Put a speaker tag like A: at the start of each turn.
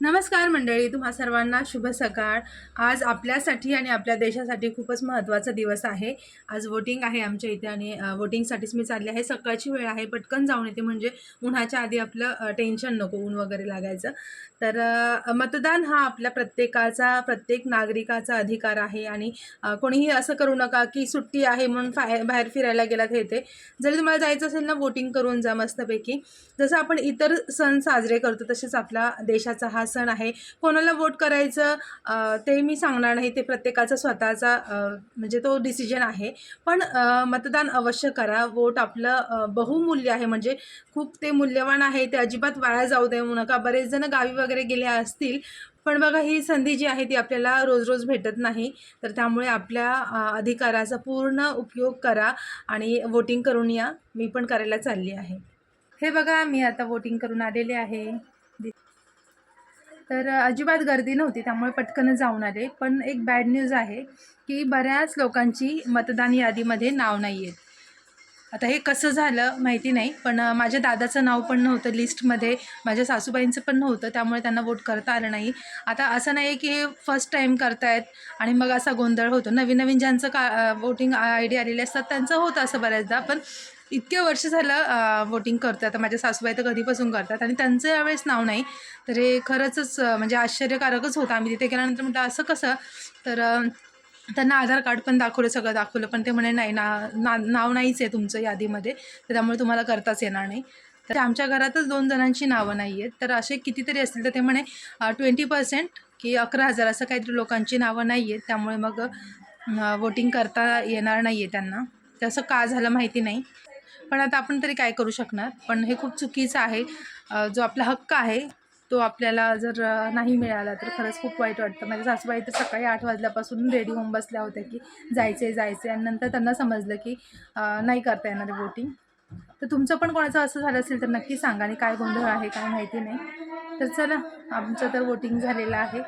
A: नमस्कार मंडळी तुम्हा सर्वांना शुभ सकाळ. आज आपल्यासाठी आणि आपल्या देशासाठी खूपच महत्त्वाचा दिवस आहे. आज वोटिंग आहे आमच्या इथे आणि वोटिंगसाठीच मी चालली आहे. सकाळची वेळ आहे पटकन जाऊन येते. म्हणजे उन्हाच्या आधी आपलं टेन्शन नको ऊन वगैरे लागायचं. तर मतदान हा आपल्या प्रत्येकाचा प्रत्येक नागरिकाचा अधिकार आहे आणि कोणीही असं करू नका की सुट्टी आहे म्हणून फाय बाहेर फिरायला गेलात हे ते जरी तुम्हाला जायचं असेल ना वोटिंग करून जा मस्तपैकी. जसं आपण इतर सण साजरे करतो तसेच आपला देशाचा हा सण आहे. कोणाला वोट करायचं ते मी सांगणार नाही. ते प्रत्येकाचा स्वतःचा म्हणजे तो डिसिजन आहे. पण मतदान अवश्य करा. वोट आपलं बहुमूल्य आहे. म्हणजे खूप ते मूल्यवान आहे. ते अजिबात वाया जाऊ देऊ नका. बरेच जण गावी वगैरे गेले असतील. पण बघा ही संधी जी आहे ती आपल्याला रोज रोज भेटत नाही. तर त्यामुळे आपल्या अधिकाराचा पूर्ण उपयोग करा आणि वोटिंग करून या. मी पण करायला चालली आहे. हे बघा मी आता वोटिंग करून आलेले आहे. तर अजिबात गर्दी नव्हती त्यामुळे पटकन जाऊन आले. पण एक बॅड न्यूज आहे की बऱ्याच लोकांची मतदान यादीमध्ये नाव नाही आहेत आता हे कसं झालं माहिती नाही पण माझ्या दादाचं नाव पण नव्हतं लिस्टमध्ये माझ्या सासूबाईंचं पण नव्हतं त्यामुळे त्यांना वोट करता आलं नाही. आता असं नाही की हे फर्स्ट टाईम करतायत आणि मग असा गोंधळ होतो. नवीन नवीन ज्यांचं का वोटिंग आय डी आलेले असतात त्यांचं होतं असं बऱ्याचदा पण इतके वर्ष झालं वोटिंग करतो आता माझ्या सासूबाई तर कधीपासून करतात आणि त्यांचं यावेळेस नाव नाही. तर हे खरंचच म्हणजे आश्चर्यकारकच होतं. आम्ही तिथे गेल्यानंतर म्हटलं असं कसं? तर त्यांना आधार कार्ड पण दाखवलं सगळं दाखवलं. पण ते म्हणे नाही ना ना नाव नाहीच आहे तुमचं यादीमध्ये. तर त्यामुळे तुम्हाला करताच येणार नाही. तर आमच्या घरातच दोन जणांची नावं नाही आहेत. तर असे कितीतरी असतील तर ते म्हणे ट्वेंटी पर्सेंट की अकरा हजार असं काहीतरी लोकांची नावं नाही आहेत. त्यामुळे मग वोटिंग करता येणार नाही आहे त्यांना तसं का झालं माहिती नाही. पण आता आपण तरी काय करू शकणार? पण हे खूप चुकीचं आहे. जो आपला हक्क आहे तो आपल्याला जर नाही मिळाला तर खरंच खूप वाईट वाटतं. माझ्या सासूबाई तर सकाळी आठ वाजल्यापासून रेडी होऊन बसल्या होत्या की जायचं आहे जायचं आहे आणि नंतर त्यांना समजलं की नाही करता येणार वोटिंग तर तुमचं पण कोणाचं असं झालं असेल तर नक्की सांगा. आणि काय गोंधळ आहे काय माहिती नाही. तर चला आमचं तर वोटिंग झालेलं आहे.